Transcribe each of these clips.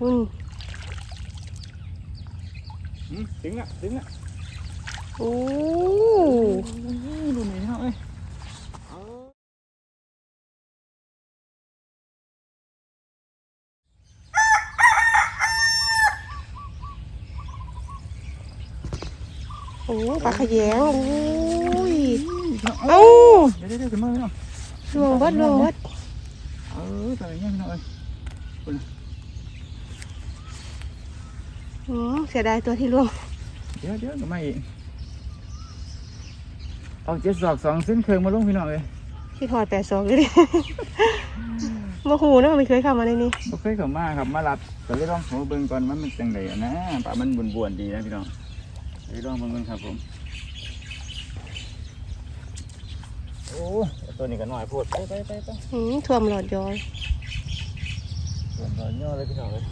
อุ่นอืมถึงอะถึงอะโอ้ดูหน่อยเนาะเอ้ยโอ้ปลาขยงโอ้ยเอ้าเอ้าเดี๋ยวเดี๋ยวเดี๋ยวขึ้นมาเนาะลวงเบิดลวงเบิดเออตอนนี้พี่น้องเอ้ย อืมเสียดายตัวที่ลวงเดี๋ยวเดี๋ยวก็มาอีกเอาเจ็ดศอกสองเส้นเคืองมาลงพี่น้องเลยคิดหอดแปดสองเลยดิบ่หูนะมันไม่เคยเข้ามาในนี้บ่เคยเข้ามาครับมารับก็เลยลองหัวเบิ่งก่อนว่ามันจังไดอะนะปลามันบวนๆดีนะพี่น้องเลยลองเบิ่งๆครับผมโอ้ตัวนี้ก็น้อยโพูดไปไปไปไปอืมท่วมหลอดย้อยส่วนต่อย่อเลยพี่น้องเลย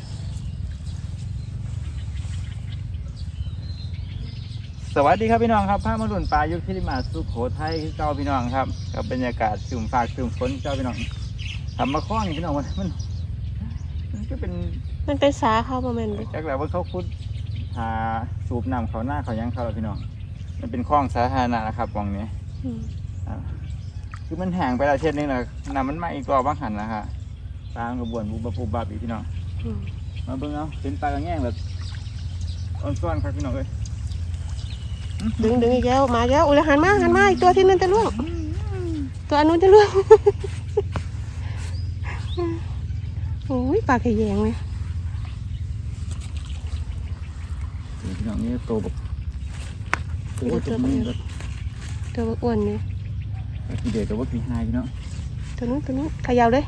สวัสดีครับพี่น้องครับพามาหลุนปลายุคที่ริมาสุโขทัยคือเก่าพี่น้องครับกับบรรยากาศสุ่มฝากสุ่มฝนเจ้าพี่น้องทำมาข้อนี่พี่น้องมันมันมันก็เป็นมันเป็นสาเขาประมาณนี้จากแล้วว่าเขาคุดหาสูบน้ำเขาหน้าเขายังเขาแล้วพี่น้อง มันเป็นคลองสาธารณะนะครับมองนี้อืมอ่าคือมันแห้งไปแล้วเช่นนึงแหละน้ำมันไหม้อีกรอบบ้างหันนะฮะปลามันกระบวนบุบบุบบับอีกพี่น้องอืมมาเบิ่งเอาเป็นปลากระแง่งแบบอ่อนซ้อนครับพี่น้องเอ้ย ดึงดึงอีกแล้วมาอีกแล้วอุ้ยแล้วหันมาหันมาอีกตัวที่นั่นจะล่วงตัวอันนู้นจะล่วงโอ้ยปลาขยงเลยเดี๋ยวพี่น้องนี่โตแบบโอ้ยตัตัววนี้นี้แบบตัวอ้วนเลยพี่เด็กกับว่าพี่ไฮพี่น้องตัวนู้นตัวนู้นเขยาวเลย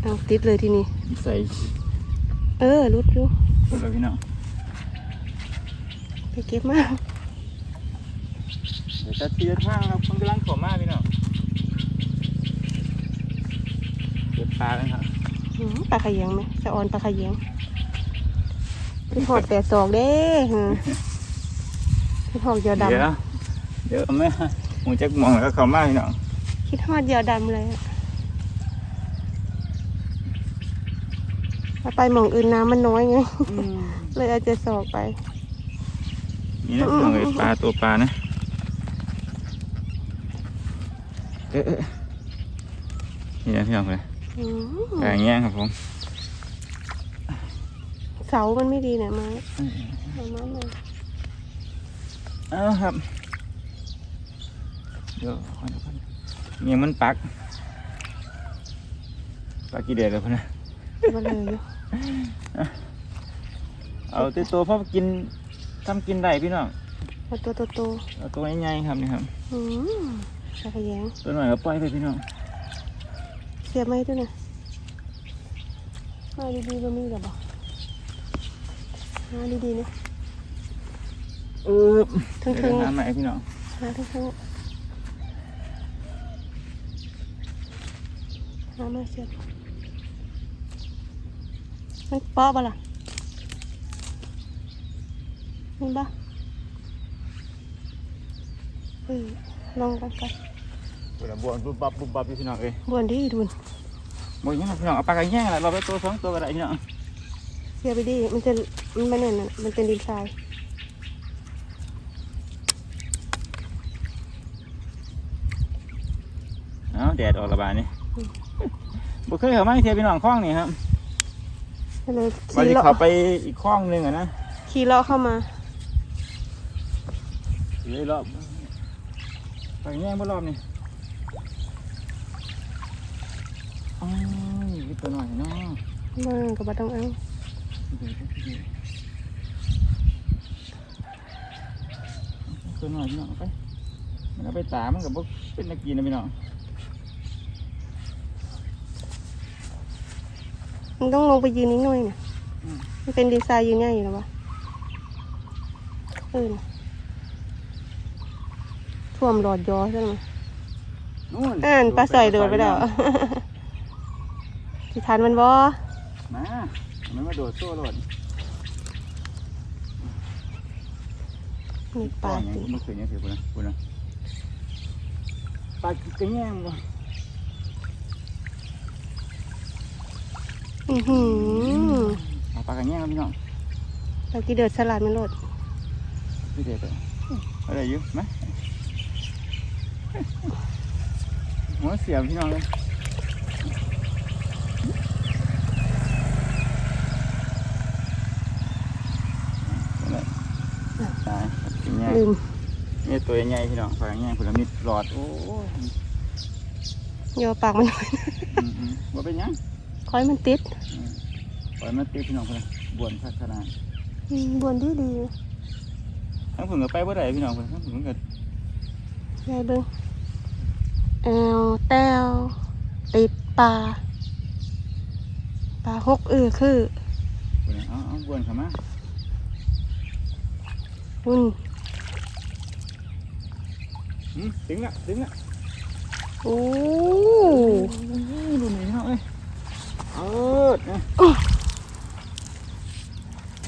เอาติดเลยทีนี้ใส่เออรุดอยู่ตัวแล้วพี่น้อง ไปเก็บมาเดี๋ยวจะเตียทางครับมันกำลังเขอมาพี่น้องเก็บปลาแล้วครับอืมปลาขยงไหมจะอ่อนปลาขยงพี่หอดแปดศอกเด้ฮะพี่หอดเหยอดเดี๋ยวเดี๋ยวแม่หมูจักหมองแล้วก็เขอมาพี่น้องำคิดหอดเหยอดำเลยอะถ้าไปหมองอื่นน้ำมันน้อยไงเลยเอาเจะศอกไป นี่นะพี่น้องเอ้ยปลาตัวปลานะเอ๊ะเอ๊ะนี่นะพี่น้องเลยอืมปลาแง่งครับผมเสามันไม่ดีเนี่ยไม้เอาไม้มาเอาครับเดี๋ยวขอเดี๋ยวก่อนเนี่ยมันปักปักกี่เดือนแล้วพ่อนะเอาเลยอยู่เอาแตัวตัวพ่อกิน ทำกินได้พี่น้องเอาตัวโตเอาตัวใหญ่ๆครับนี่ครับๆอืมปลาขยงตัวหน่อยก็ปล่อยไปพี่น้องเสียบไม้ด้วยนะมาดีๆก็มีหรอบ่มาดีๆนะ เออทึ่งๆ เดี๋ยวหาใหม่พี่น้องหาทั้งทั้งหามาเสียบมันเปาะปะ ล่ะนี่ปะเออลองกันกันเวลาบวนบุบบับบุบบับอยู่พี่น้องเอ้ยบวนดีดุนหมดยังพี่น้องเอาปลากระแย่งอะไรเราไปตัวสองตัวก็ได้พี่น้องเสียบไปดีมันจะมันไม่แน่นน่ะมันเป็นดินทรายเอาแดดออกระบายนี่บุเคยเข้ามาเทียพี่น้องคล้องนี่ครับก็เลยว่าขี่จะเลาะเข้าไปอีกคล้องหนึงอะนะขี่เลาะเข้ามา เลยรอบปลากระแย่งบ่รอบนี่อ๋อนี่ตัวหน่อยเนาะมาก็บ่ต้องเอาตัวหน่อยพี่น้องเอาไปมันเอาไปตามันกับพวกเป็นนักกินนะพี่น้องมันต้องลงไปยืนนิดหน่อยน่ะมันเป็นดีไซน์ยืนง่ายอยู่แล้ววะเออน่ะ ท่วมหลอดยอใช่ไหมนู่นอ่านปลาใส่โดดไปแล้วสิทันมันบ่มา มันมาโดดโซ่โดดมีปลาอย่างสินี้มันเคยยังถือปุ่นนะปุ่นนะปลากระแย่งบ่อือหือเอาปลากระแยงครับพี่น้องเรากี่เดือดสลัดมันโลดพี่เด็ดเลยอะไรอยู่ไหม หัวเสียบพี่น้องเลยตายกินแง่ลืมนี่ตัวใหญ่พี่น้องปลากระแยงผลมิตรหลอด โอ้ยโยปากมันหน่อยอืมอืมว่าเป็นหยังคอยมันติดปล่อยมันตีพี่น้องเพื่อนบวนพัฒนาอืมบวนดีดีทั้งผึ่งก็ไปบ่ได้พี่น้องเพื่อนทั้งผึ่งก็ยายเบิ้ง แอวแต้วติดปลาปลาหกเออคือเพิ่นเอาเอาบวนเข้ามาอุ่นอืมดึงละดึงละโอ้ดูนี่พี่น้องเอ้ยเออนะ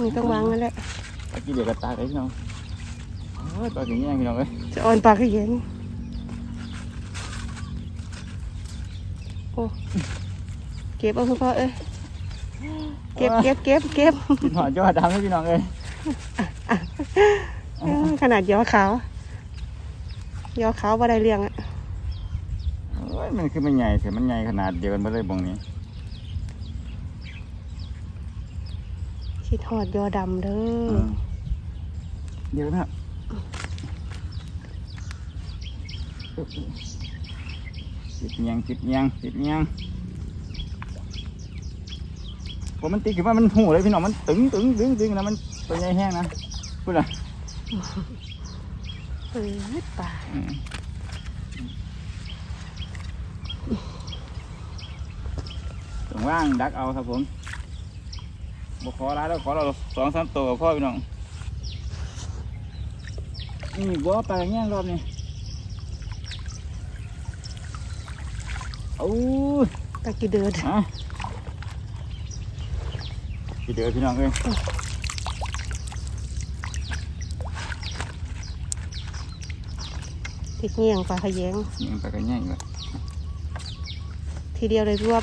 นี่ต้องวางนั่นแหละตะกี้เดี๋ยวก็ตายเลยพี่น้องเออตอนนี้แย่งพี่น้องเอ้ยจะอ่อนปลาขยัน อ้เก็บเอาคุณพ่อเอ้ยเก็บเก็บเก็บเก็บกินหอดยอดดำให้พี่น้องเอ้ยเออขนาดยอขาว ยอขาวบ่ได้เลี้ยงอะโอ้ยมันคือมันใหญ่เสียมันใหญ่ขนาดเดียวกันมาเลยบงนี้คิดหอดยอดำเด้เอออเดี๋ยวนะ จิตยังจิตยังจิตยังผมมันตีขึ้นมามันหูเลยพี่น้องมันตึงตึงตึงตึงนะมันตัวใหญ่แห้งนะพูดเลยเอ้ยปลาอืมตรงว่างดักเอาครับผมบขอร้ายแล้วขอเราสองสามตัวกับพ่อพี่น้องนี่บัวไปอย่างเงี้ยรอบนี้ โอ้ยปลากี่เดือดฮะพี่เดือพี่น้องเอ้ยติดเงี่ยงปลาขยงยิงไปกันแย่งเลยทีเดียวเลยรวบ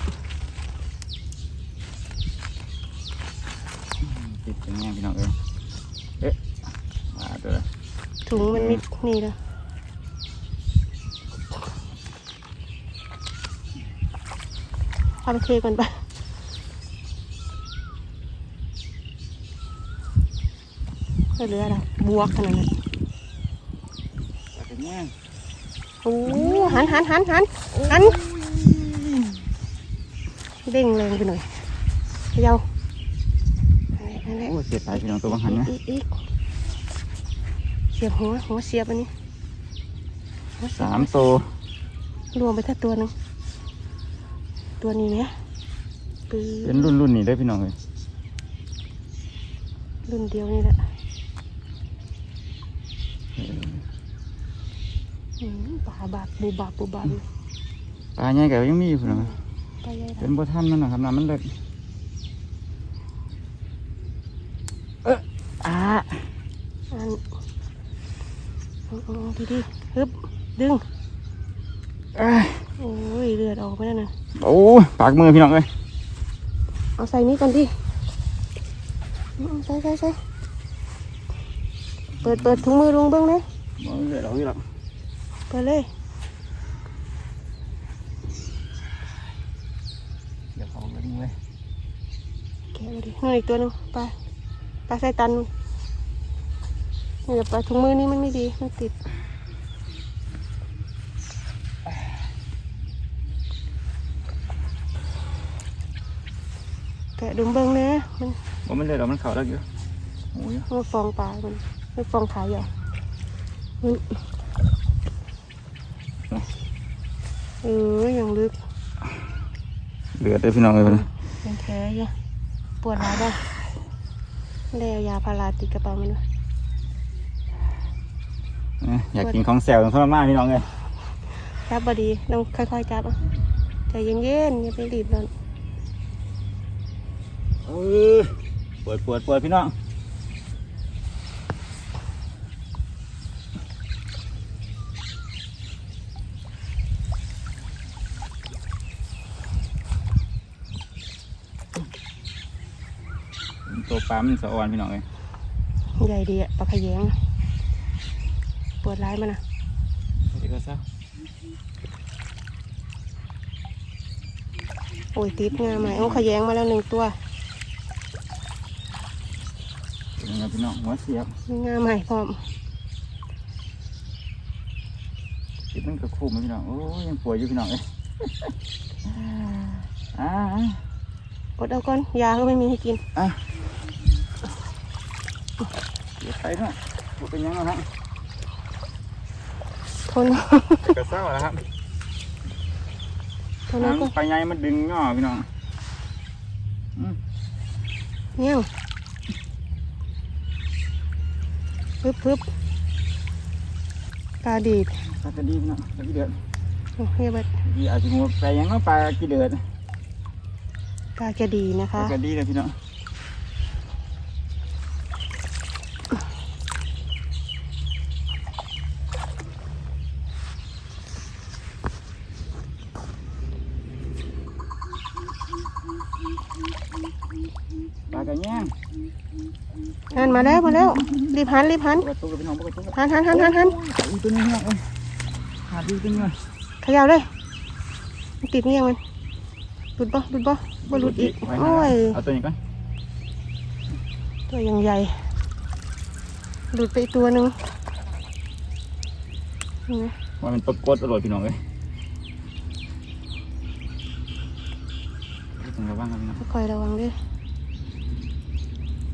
ติดกันแย่งพี่น้องเอ้ยเอ๊ะมาตัวละถุงมันมิดนี่ละเอา ไปเทก่อนปะไม่เหลืออะไรบวกขนาดนั้นไปกันแย่งโอ้หันหันหันหันหันเด้งแรงไปหน่อยเขยาวนั่นแหละโอ้เสียดายพี่น้องตัวบังหันนะอีกอีกเสียบหัวหัวเสียบอันนี้หัวเยบสามตัวรวมไปถ้าตัวหนึง ตัวนี้เนี่ยปืนเป็นรุ่นรุ่นๆนี่ได้อพี่น้องเลยรุ่นเดียวนี่แหละอืมบาบาบบูบาบบูบาบปลาใหญ่แก่ยังมีอยู่พี่น้องไปยัยเป็นบัท่านมันนะครับน้ำมันเล็กเอออ่าอันเอาเอาดีดีๆฮึบดึง เอ้ยโอ้ยเลือดออกไปแล้วนะ โอ้ยปากมือพี่น้องเลยเอาใส่นี้ก่อนดิเอาใส่ใส่ใส่เปิดเปิดถุงมือลุงเบิ้งเลยมองเลยเราพี่หรอกเปิดเลยเดี๋ยวเขาเล่นเลยแกะมาดิเฮ้ยอีกตัวหนึงปลาปลาใส่ตันนู่นนี่เดี๋ยวปลาถุงมือนี่มันไม่ดีมันติด แกะดุมเบิ้งนะมันว่ามันเลยเรามันเข่าแล้วอยู่โอ้ยมันฟองปลามันไม่ฟองขายใหญ่มันเออยังลึกเหลือได้อพี่น้องเลยเพิ่นยังแท้อยู่ปวดร้ายบ้างได้เอายาพาราติดกระเป๋ามันด้วยนะอยากกินของแซวต้องทรมานพี่น้องเลยจับบดีต้องค่อยๆจับอะใจเย็นๆอย่าไปรีบร้อน เออปวดปวดปวดพี่น้องตัวปลามันสะออนพี่น้องเลยใหญ่ดีอะปลาขยงเปิดร้ายมันนะเดี๋ยวก็ซะโอ้ยติดงาใหม่โอ้ขยงมาแล้วหนึ่งตัว นี่ครับพี่น้องหัวเสียบมีงาใหม่พร้อมติดมันก็คู่มาพี่น้องโอ้ยยังป่วยอยู่พี่น้องเลยอ่าอดเอาก่อนยาก็ไม่มีให้กินอะเดี๋ยวไปเนาะบ่เป็นหยังแล้วครับทนกระเซ้าแล้วครับทนเอาก็ไปไงมันดึงง่อพี่น้องอืมเงี้ยว ปึ๊บปึ๊บปลาดีดปลากระดีพี่น้องปลากระเดือดโอ้เฮ้ยเบัดดีอาจจะงูไปหยังเนาะปลากระเดือดปลาจะดีนะปลาคะ กระดีเลยพี่น้องปลากระแยงหันมาแล้วมาแล้ว รีบหันรีบหันปกติพี่น้องปกติหันหันหันหันหันอีตัวนี้พี่น้องเอ้ยขาดดีตัวนี้ก่อนเขยาวเลยมันติดเงี้ยมันหลุดบ่หลุดบ่บ่หลุดอีกไว้โอ้นะยเอาตัวนี้ก่อนตัวยังใหญ่หลุดไปอีกตัวหนึ่งนี่นะว่ามันตบกดอร่อยพี่น้องเลยต้องระวังครับพี่น้องคอยระวังด้วย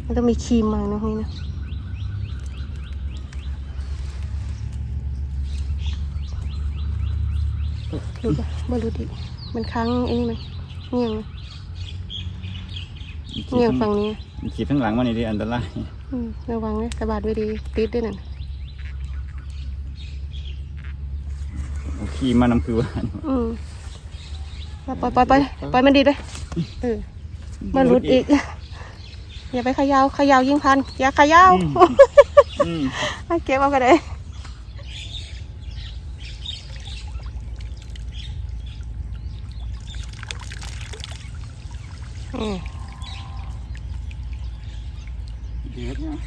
มันต้องมีครีมมานะนี่นะ หลุดบ่บ่หลุดอีกมันค้างไอ้นี่มันเงี่ยงมันเงี่ยงฝั่งนี้มันขีดทั้งหลังมันนี่ดิอันตรายอืมระวังนะสะบัดไว้ดีติดด้วยนั่นเอาขี้มานำคือว่าอืมปล่อยปล่อยปล่อยปล่อยมันดีเลยเออมันหลุดอีกอย่าไปเขยาวขยาวยิงพันอย่าเขยาวอืมอืมให้เก็บเอาไปเลย อืมเดือดเนี่ย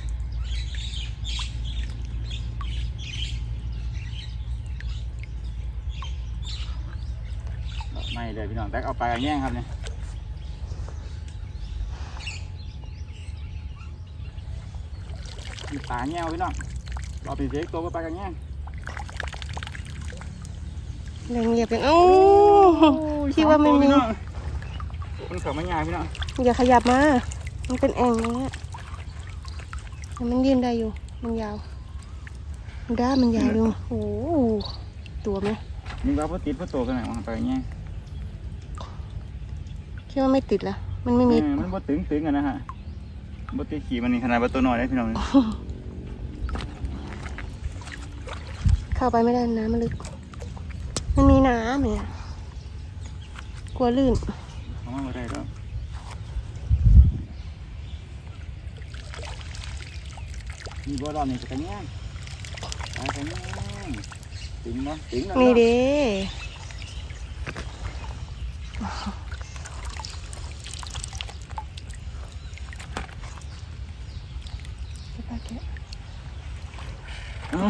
ไม่เลยพี่น้องแต่เอาไปแย่งครับเนี่ยมีปลาแง่วพี่น้องเราไปเซ็กตัวไปกันแย่งแรงเหยียบอย่างเอ้าพี่ว่าไม่มี มันเขาไม่ยายพี่น้องอย่าขยับมา มันเป็นแอ่งอย่างเงี้ยแต่มันยืนได้อยู่ มันยาวมันด้ามันยาวอยู่โอ้โหตัวไหมนี่ว่าพอติดพอโตกันไหนวางไปกันแย่งคิดว่าไม่ติดละมันไม่มีเออมันบ่ตึงตึงกันนะฮะบ่ติดขี่มันนี่ขนาดว่าตัวน้อยได้พี่น้องนี่เข้าไปไม่ได้น้ำมันลึก มันมีน้ำเนี่ย กลัวลื่น เขามาบ่ได้แล้วมีบ่รอบนี่จะกันแย่งไปกันแย่งตึงเนาะตึงเนาะนี่เด้ปลาแกะเอ้า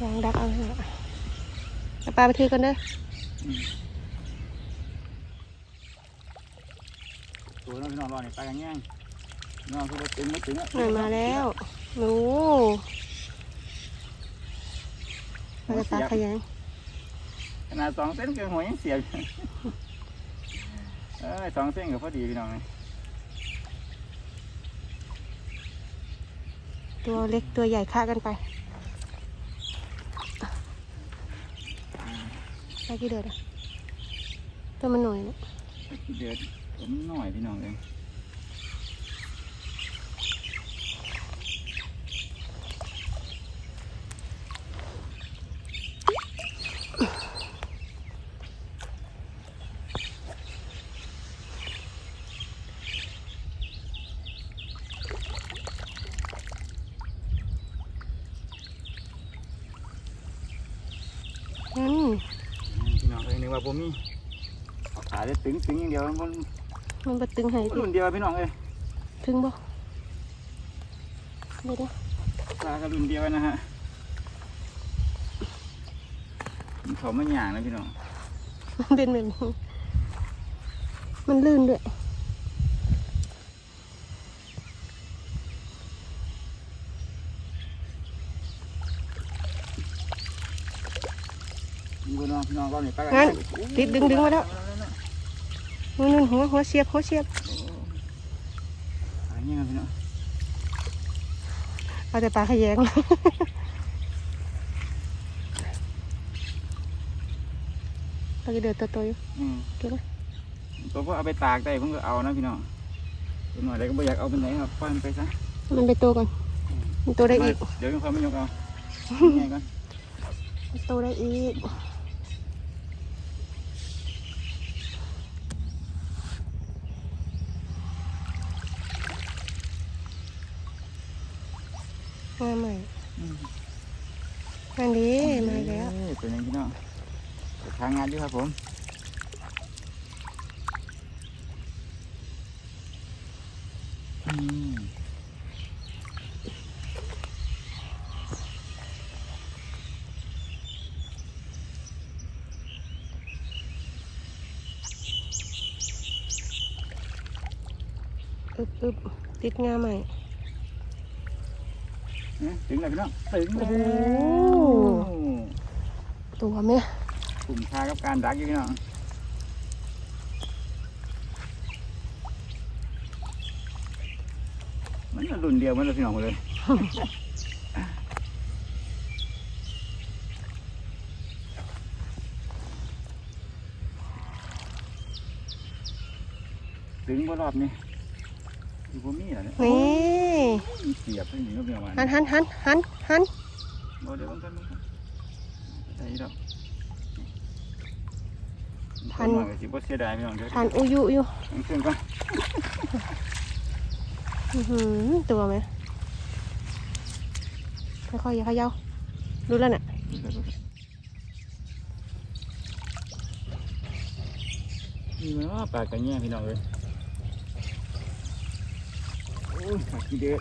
วางดักเอาเถอะเอา ปลาไปถือกันเด้อตัวน้องพี่น้องรอนี่ไปกันแย่งน้องคือบ่ตึงบ่ตึงอะหน่อยมาแล้วโอ้ปลาจะปลาขยันขนาดสองเส้นเกินหัวยังเสียบเอ้ยสองเส้นก็พอดีพี่น้องนี่ตัวเล็กตัวใหญ่ฆ่ากันไป ไปกี่เดือนอะตัวมันหน่อยนะ เดือดผมหน่อยพี่น้องเอง อื มพี่น้องเอ้ยนึกว่าผมมีขาได้ตึงตึงอย่างเดียวมันมันบ่ตึงให้ติรุ่นเดียวพี่น้องเอ้ยถึงบ่เดี๋ยวนะปลาก็รุ่นเดียวนะฮะมันเขาไม่หยางนะพี่น้องมันเป็นแบบนี้มันลื่นด้วย พี่น้องพี่น้องก็เนี่ยปลางั้นติดดึงดึงมาแล้วนู่นนู่นหัวหัวเสียบหัวเสียบอะไรเงี้ยพี่น้องเอาแต่ปลาขยงปลาจะเดือดตัวโตอยู่อืมเก็บไว้ตัวพวกเอาไปตากได้ผมก็เอานะพี่น้องตัวหน่อยได้ก็ไม่อยากเอาไปไหนครับปล่อยมันไปซะมันไปโตก่อนมันโตได้อีก เดี๋ยวยังความไม่ยกเอาไงก่อนมันโตได้อีก มาใหม่อืมนั่นดีมาแล้วเอ้ยตัวนี้พี่น้องเดี๋ยวทางงานด้วยครับผมอืมอึบอึบติดงาใหม่เนี่ย ถึงแล้วพี่น้องถึงแล้วโอ้ตัวแม่กลุ่มค่ากับการดักอยู่พี่น้องมันก็รุ่นเดียวมันเลยพี่น้องหมดเลยถึงบ่รอบนี้ อยู่บ่มีเหรอเนี่ยนี่มีเสียบไม่มีก็เพียงวันหันหันหันหันหันบ่เดี๋ยวมันกันมันกันใส่ดอกทันหน่อยก็สิบ่เสียดายพี่น้องเดี๋ยวหันอุยุอยู่ทั้งเครื่องก่อนอื้อหือตัวไหมค่อยๆอย่าเขย่ารู้แล้วน่ะมีมันว่าปลากระแยงพี่น้องเลยโอ้ ยปลาขี้เดือด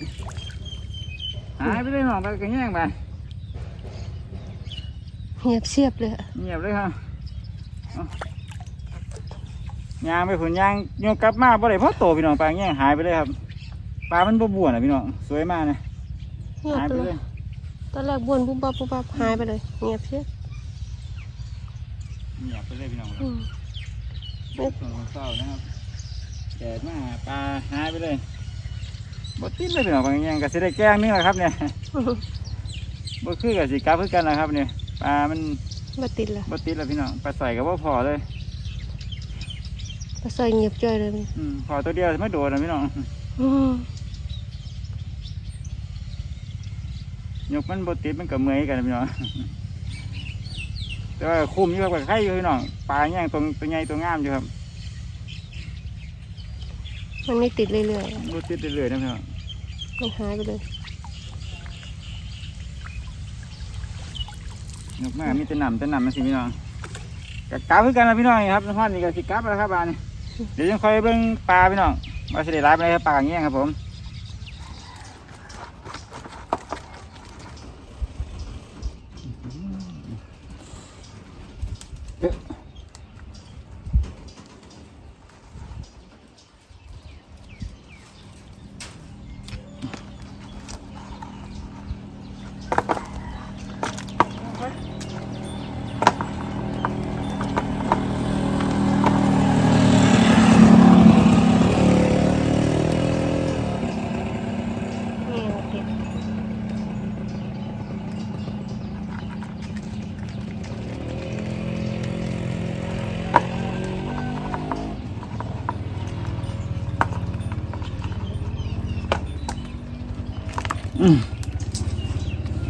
หายไปเลยน้องปลากระแยงไปเงียบเสียบเลยอะเงียบเลยครับเอายางไปผลยางโยกกลับมาบ่ได้เพราะโตพี่น้องปลากระแยงหายไปเลยครับปลามันบ่บ่วนอะพี่น้องสวยมากนะเงียบหายไปไปเลเลย ยตอนแรกบวนปุ๊บปั๊บปุ๊บปั๊บหายไปเลย เงียบเสียบเงียบไปเลยพี่น้องอืมส่วนเศร้านะครับแดดมาปลาหายไปเลย บ่ติดเลยพี่น้องปลากระแยงก็สิได้แกล้งนึงแหละครับเนี่ยบ่คือกับสิกลับคือกันนะครับเนี่ยปลามันมาติดละบ่ติดแล้วพี่น้องปลาใส่กับว่าพอเลยปลาซอยเงียบจ้อยเลยมันอืมพอตัวเดียวไม่โดนนะพี่น้องอืมยกมันบ่ติดมันก็เมื่อยกันนะพี่น้องแต่ว่าคุ้มอยู่ครับกับไข่อยู่พี่น้องปลาแย่งตรงตัวใหญ่ตัวงามอยู่ครับ มันไม่ติดเรื่อยบ่ติดเรื่อยๆนะพี่น้องๆมันหายไปเลยยกมามีแต่น้ำแต่น้ำมันสิพี่น้องกับกลับคือกันนะพี่น้องนี่ครับนครนี่ก็สิกลับแล้วครับบานนี้เดี๋ยวยังคอยเบิ่งปลาพี่น้องว่าสิได้รับอะไรครับปลาอย่างเงี้ยครับผม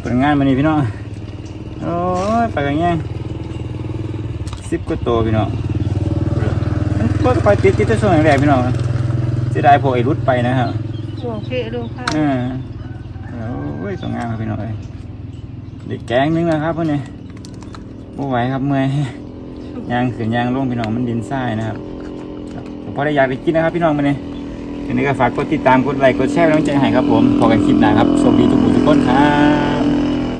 เปิดงานมานี่พี่น้อง โอ้ยไปกันยังสิบกว่าตัวพี่น้องมันก็คอยติดติดแต่ช่วงแรกๆพี่น้องเสียดายพวกไอ้รุดไปนะครับห่วงเพะเรื่องข้าวเออโอ้ยสวยงามครับพี่น้องเอ้ยเด็กแกงนึงนะครับเพื่อนนี่บ่ไหวครับเมื่อยยางขึ้นยางลงพี่น้องมันดินทรายนะครับครับผมพอได้อยากได้กินนะครับพี่น้องมาเนี่ย ทีนี้ก็ฝากกดติดตามกดไลค์กดแชร์กำลังใจให้ครับผมพอกันคลิปหน้าครับสวัสดีทุกคนทุกคนครับ